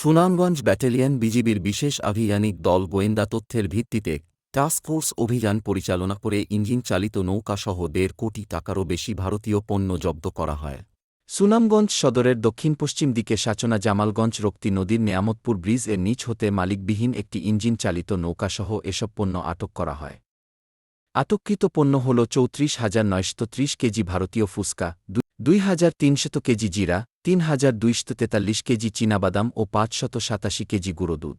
Sunamganj battalion বিজিবির বিশেষ আভিযানিক দল গোয়েন্দা তথ্যের ভিত্তিতে টাস্কফোর্স অভিযান পরিচালনা করে ইঞ্জিন চালিত নৌকাসহ দেড় কোটি টাকারও বেশি ভারতীয় পণ্য জব্দ করা হয়। সুনামগঞ্জ সদরের দক্ষিণ পশ্চিম দিকে সাচনা জামালগঞ্জ রক্তি নদীর নেয়ামতপুর ব্রিজের নিচ হতে মালিকবিহীন একটি ইঞ্জিন চালিত নৌকাসহ এসব পণ্য আটক করা হয়। আটককৃত পণ্য হল চৌত্রিশ হাজার নয়শত কেজি ভারতীয় ফুসকা দুই হাজার তিনশত কেজি জিরা, তিন হাজার দুইশত তেতাল্লিশ কেজি চীনাবাদাম ও পাঁচশত সাতাশি কেজি গুঁড়ো দুধ।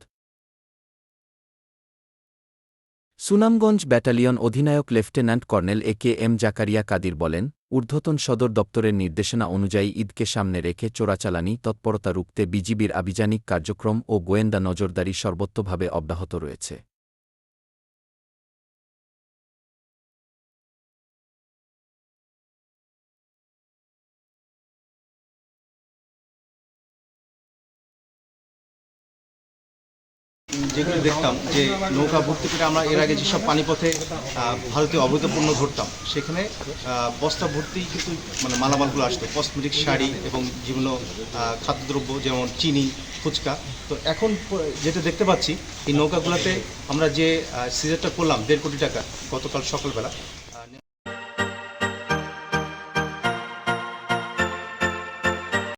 সুনামগঞ্জ ব্যাটালিয়ন অধিনায়ক lieutenant colonel A K M Zakaria Kadir বলেন, ঊর্ধ্বতন সদর দপ্তরের নির্দেশনা অনুযায়ী ঈদকে সামনে রেখে চোরাচালানি, তৎপরতা রুখতে বিজিবির আভিযানিক কার্যক্রম ও গোয়েন্দা নজরদারি সর্বত্রভাবে অব্যাহত রয়েছে। যেগুলো দেখতাম যে নৌকা ভর্তি করে আমরা এর আগে যেসব পানিপথে আহ, ভারতীয় অবৈধ পণ্য ধরতাম সেখানে বস্তা ভর্তি কিন্তু মানে মালামালগুলো আসতো কসমেটিক শাড়ি এবং বিভিন্ন খাদ্যদ্রব্য যেমন চিনি ফুচকা। তো এখন যেটা দেখতে পাচ্ছি এই নৌকাগুলোতে আমরা যে সিজারটা করলাম দেড় কোটি টাকা গতকাল সকালবেলা